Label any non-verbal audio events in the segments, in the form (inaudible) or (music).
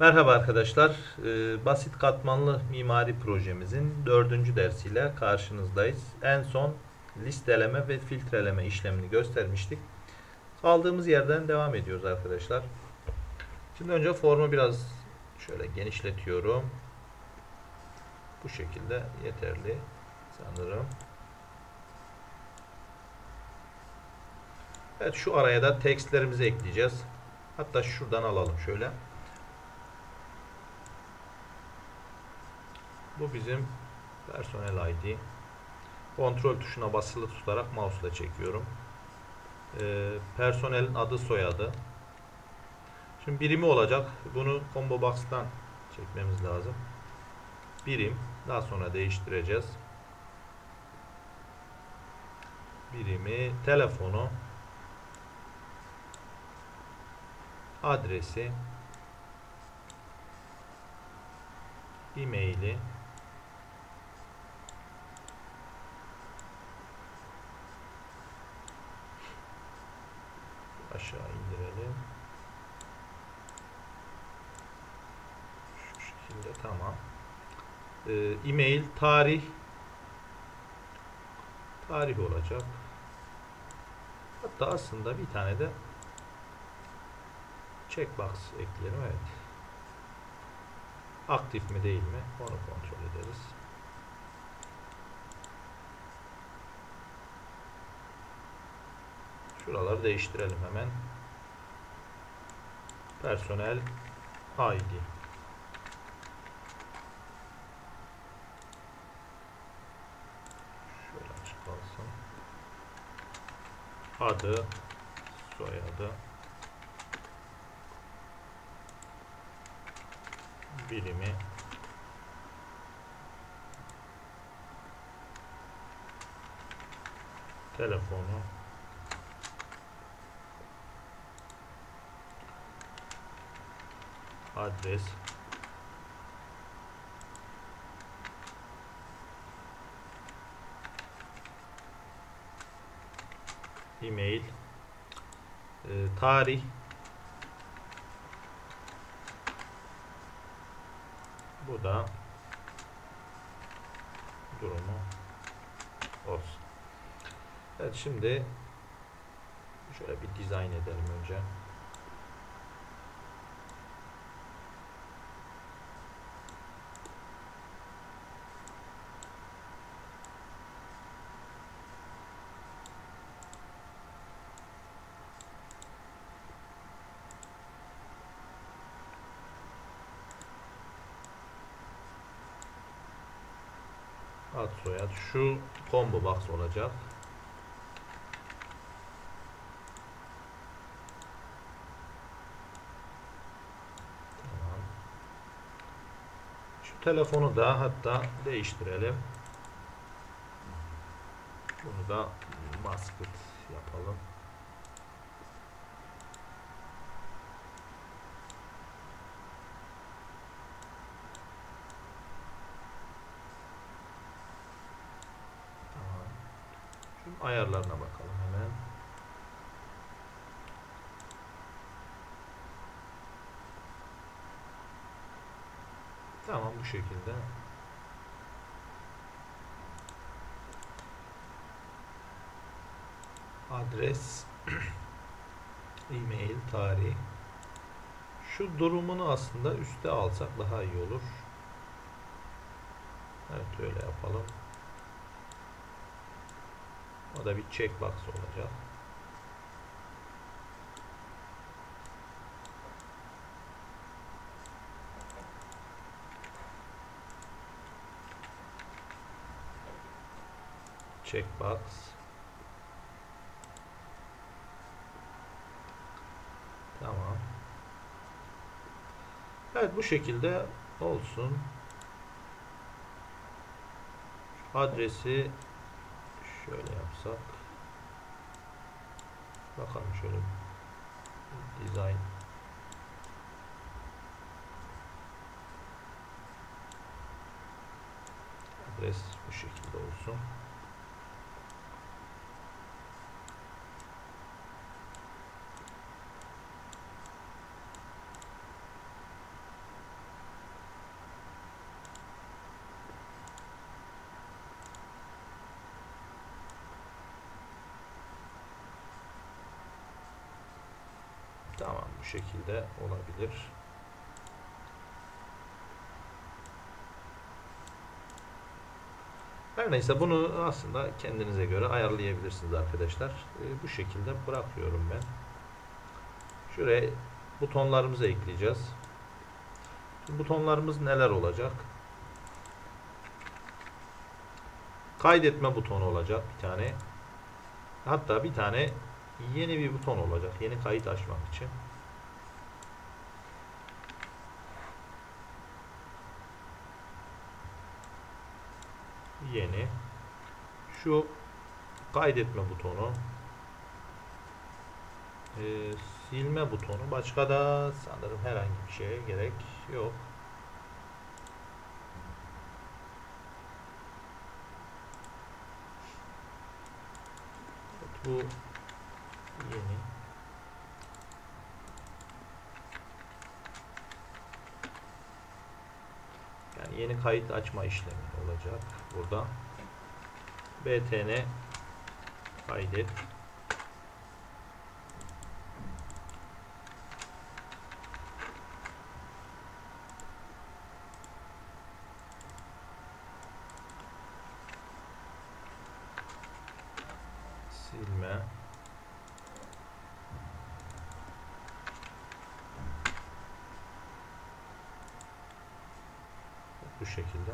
Merhaba arkadaşlar. Ee, Basit katmanlı mimari projemizin dördüncü dersiyle karşınızdayız. En son listeleme ve filtreleme işlemini göstermiştik. Kaldığımız yerden devam ediyoruz arkadaşlar. Şimdi önce formu biraz şöyle genişletiyorum. Bu şekilde yeterli sanırım. Evet şu araya da tekstlerimizi ekleyeceğiz. Hatta şuradan alalım şöyle. Bu bizim personel ID. Kontrol tuşuna basılı tutarak mouse ile çekiyorum. Ee, personelin adı soyadı. Şimdi birimi olacak. Bunu combo box'tan çekmemiz lazım. Birim. Daha sonra değiştireceğiz. Birimi, telefonu, adresi, e-maili, aşağı indirelim. Şu şekilde tamam. Ee, e-mail, tarih, tarih olacak. Hatta aslında bir tane de checkbox ekleyelim. Evet. Aktif mi değil mi? Onu kontrol ederiz. Şuraları değiştirelim hemen. Personel ID. Şöyle açık kalsın. Adı, soyadı, birimi, telefonu, adres, e-mail, e, tarih, bu da durumu olsun. Evet şimdi şöyle bir dizayn edelim önce. Soyad şu combo box olacak. Tamam. Şu telefonu da hatta değiştirelim. Bunu da masked yapalım. Ayarlarına bakalım hemen. Tamam bu şekilde. Adres, (clears throat) e-mail, tarih. Şu durumunu aslında üste alsak daha iyi olur. Evet öyle yapalım. O da bir checkbox olacak. Checkbox. Tamam. Evet bu şekilde olsun. Adresi şöyle yapsak. Bakalım şöyle design adres bu şekilde olsun. Şekilde olabilir. Her neyse bunu aslında kendinize göre ayarlayabilirsiniz arkadaşlar. Ee, bu şekilde bırakıyorum ben. Şuraya butonlarımızı ekleyeceğiz. Şimdi butonlarımız neler olacak? Kaydetme butonu olacak bir tane. Hatta bir tane yeni bir buton olacak. Yeni kayıt açmak için. Yeni. Şu kaydetme butonu. Ee, silme butonu. Başka da sanırım herhangi bir şeye gerek yok. Bu yeni. Yani yeni kayıt açma işlemi olacak burada. btn kaydet silme şekilde.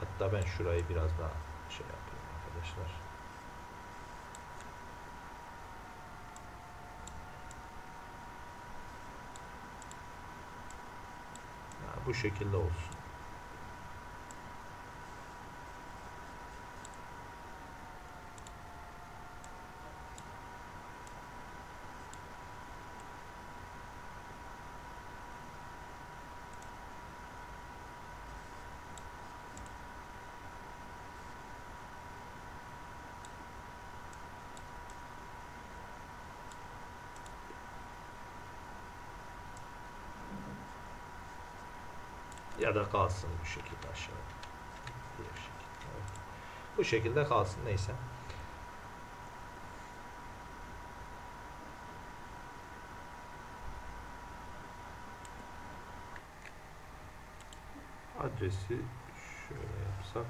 Hatta ben şurayı biraz daha şey yapayım arkadaşlar. Ya bu şekilde olsun ya da kalsın bu şekilde aşağı. Bu şekilde kalsın neyse. Adresi şöyle yapsak.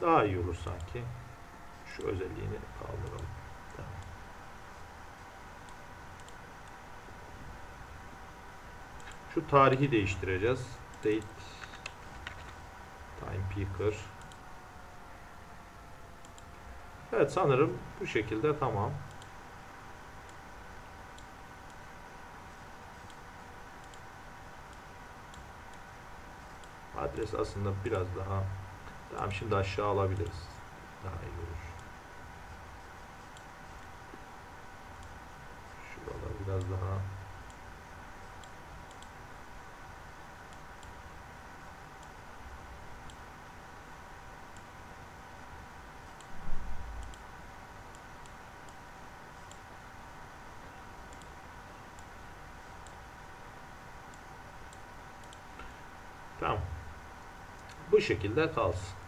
Daha iyi olur sanki. Şu özelliğini kaldıralım. Şu tarihi değiştireceğiz. Date Time Picker. Evet sanırım bu şekilde tamam. Adres aslında biraz daha Tamam şimdi aşağı alabiliriz. Daha iyi olur. Biraz daha Tamam. Bu şekilde kalsın.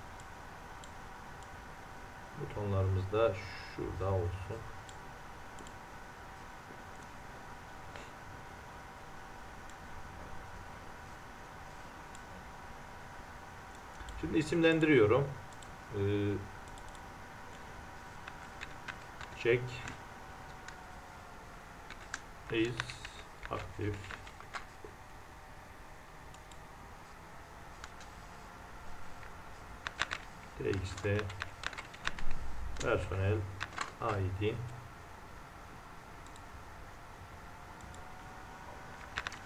Butonlarımız da şurada olsun. Şimdi isimlendiriyorum. Ee, check is active. Txt personel id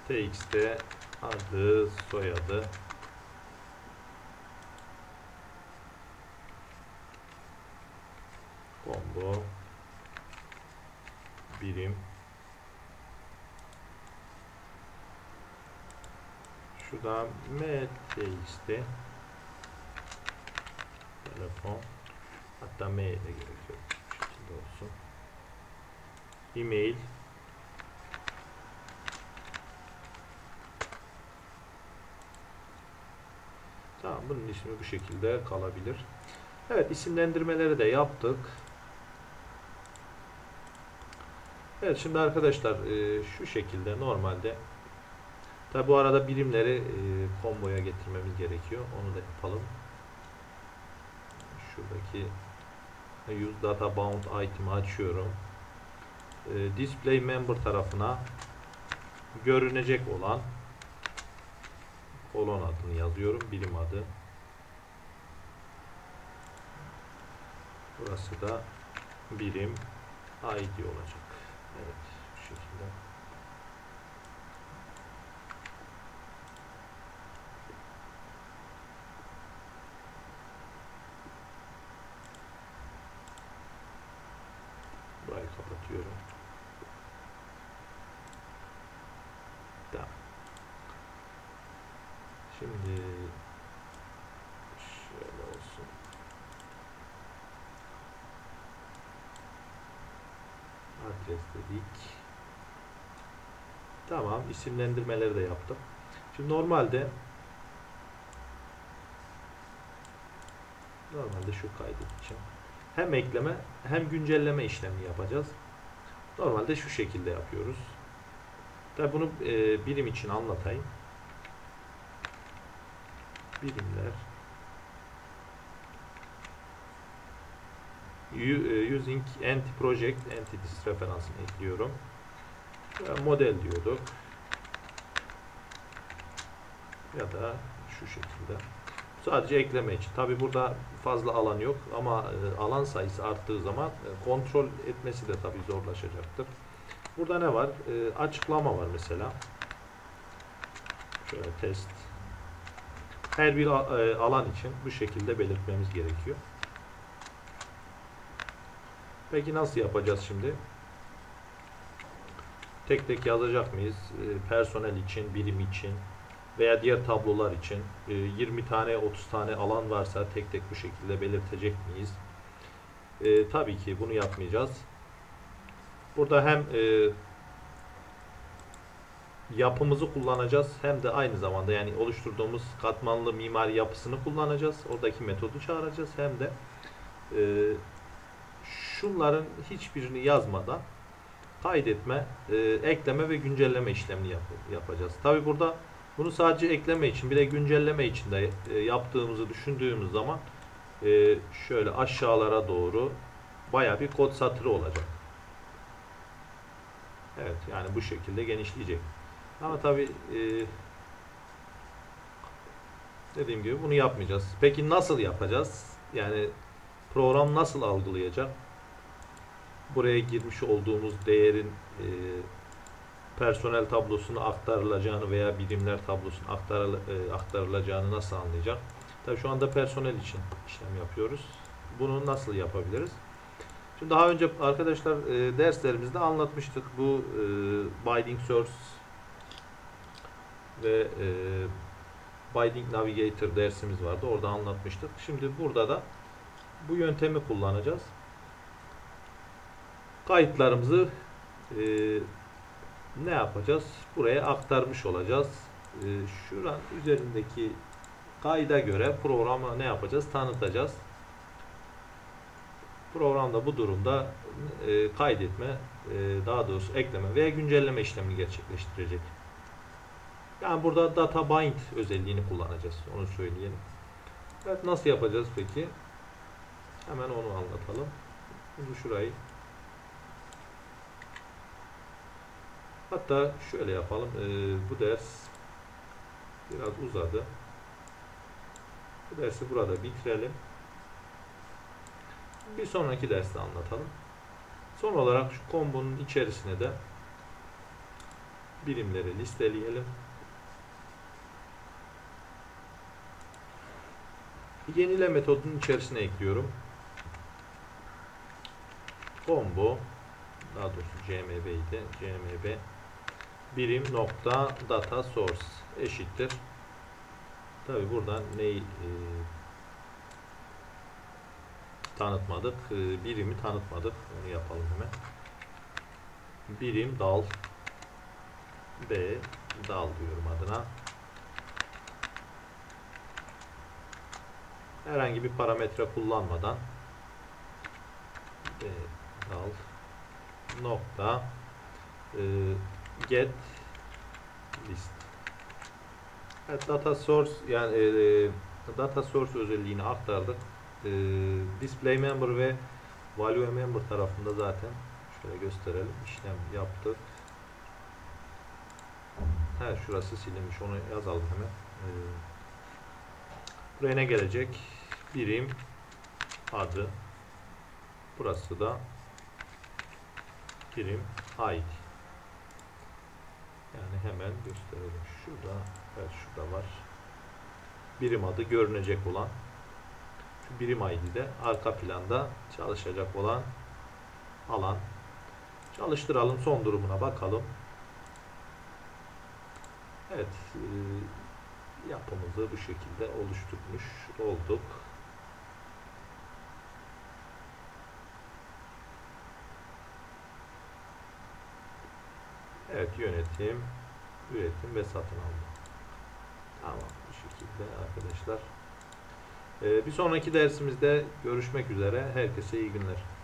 txt adı soyadı combo birim şurada mtxt telefon. Hatta mail de gerekiyor bu şekilde olsun. E-mail. Tamam bunun ismi bu şekilde kalabilir. Evet isimlendirmeleri de yaptık. Evet şimdi arkadaşlar e, şu şekilde normalde tabi bu arada birimleri e, komboya getirmemiz gerekiyor. Onu da yapalım. Şuradaki use data bound item'ı açıyorum. E, display member tarafına görünecek olan kolon adını yazıyorum. Birim adı. Burası da birim ID olacak. Evet, bu şekilde. Burayı kapatıyorum. Tamam. Şimdi şöyle olsun. Adres dedik. Tamam, isimlendirmeleri de yaptım. Şimdi normalde normalde şu kaydedeceğim. Hem ekleme hem güncelleme işlemi yapacağız. Normalde şu şekilde yapıyoruz. Tabi bunu e, birim için anlatayım. Birimler U- e, using anti project entities referansını ekliyorum. Model diyorduk. Ya da şu şekilde. Sadece ekleme için. Tabi burada fazla alan yok ama e, alan sayısı arttığı zaman e, kontrol etmesi de tabi zorlaşacaktır. Burada ne var? E, açıklama var mesela. Şöyle test. Her bir e, alan için bu şekilde belirtmemiz gerekiyor. Peki nasıl yapacağız şimdi? Tek tek yazacak mıyız? E, personel için, birim için veya diğer tablolar için e, 20 tane 30 tane alan varsa tek tek bu şekilde belirtecek miyiz? E, tabii ki bunu yapmayacağız. Burada hem e, yapımızı kullanacağız hem de aynı zamanda yani oluşturduğumuz katmanlı mimari yapısını kullanacağız. Oradaki metodu çağıracağız hem de e, şunların hiçbirini yazmadan kaydetme, e, ekleme ve güncelleme işlemini yap- yapacağız. Tabi burada bunu sadece ekleme için bir de güncelleme için de e, yaptığımızı düşündüğümüz zaman e, şöyle aşağılara doğru baya bir kod satırı olacak. Evet yani bu şekilde genişleyecek. Ama tabi e, dediğim gibi bunu yapmayacağız. Peki nasıl yapacağız? Yani program nasıl algılayacak? Buraya girmiş olduğumuz değerin e, personel tablosuna aktarılacağını veya birimler tablosuna aktarıl, e, aktarılacağını nasıl anlayacak? Tabii şu anda personel için işlem yapıyoruz. Bunu nasıl yapabiliriz? Şimdi daha önce arkadaşlar e, derslerimizde anlatmıştık bu e, binding source ve e, binding navigator dersimiz vardı. Orada anlatmıştık. Şimdi burada da bu yöntemi kullanacağız. Kayıtlarımızı e, ne yapacağız? Buraya aktarmış olacağız. E, şuran üzerindeki kayda göre programa ne yapacağız? Tanıtacağız. Programda bu durumda e, kaydetme, e, daha doğrusu ekleme veya güncelleme işlemini gerçekleştirecek. Yani burada data bind özelliğini kullanacağız. Onu söyleyelim. Evet nasıl yapacağız peki? Hemen onu anlatalım. Şimdi şurayı Hatta şöyle yapalım. Ee, bu ders biraz uzadı. Bu dersi burada bitirelim. Bir sonraki derste anlatalım. Son olarak şu kombonun içerisine de birimleri listeleyelim. Yenile metodunun içerisine ekliyorum. Combo daha doğrusu CMB idi. CMB birim nokta data source eşittir. Tabi buradan neyi e, tanıtmadık? E, birimi tanıtmadık. Onu yapalım hemen. Birim dal B dal diyorum adına. herhangi bir parametre kullanmadan e, al nokta e, get list. Evet, data source yani e, data source özelliğini aktardık. E, display member ve value member tarafında zaten şöyle gösterelim. İşlem yaptık He şurası silinmiş onu yazalım hemen. E, buraya ne gelecek? Birim adı. Burası da birim yani hemen gösterelim. Şurada evet şurada var. Birim adı görünecek olan şu birim ID arka planda çalışacak olan alan. Çalıştıralım son durumuna bakalım. Evet e, yapımızı bu şekilde oluşturmuş olduk. Evet yönetim, üretim ve satın alma. Tamam bu şekilde arkadaşlar. Ee, bir sonraki dersimizde görüşmek üzere. Herkese iyi günler.